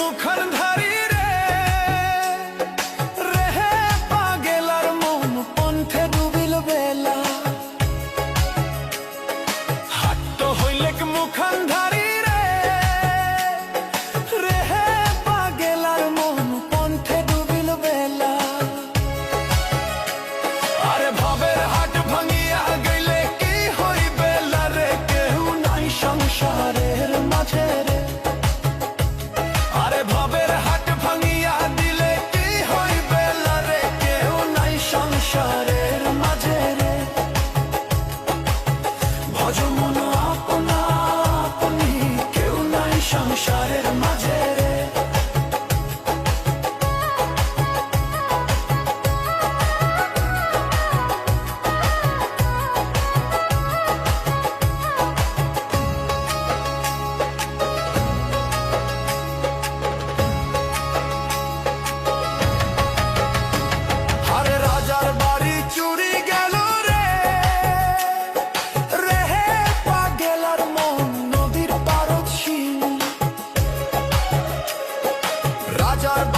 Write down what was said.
মুখার ধারি তুষারের মাঝে। Roger.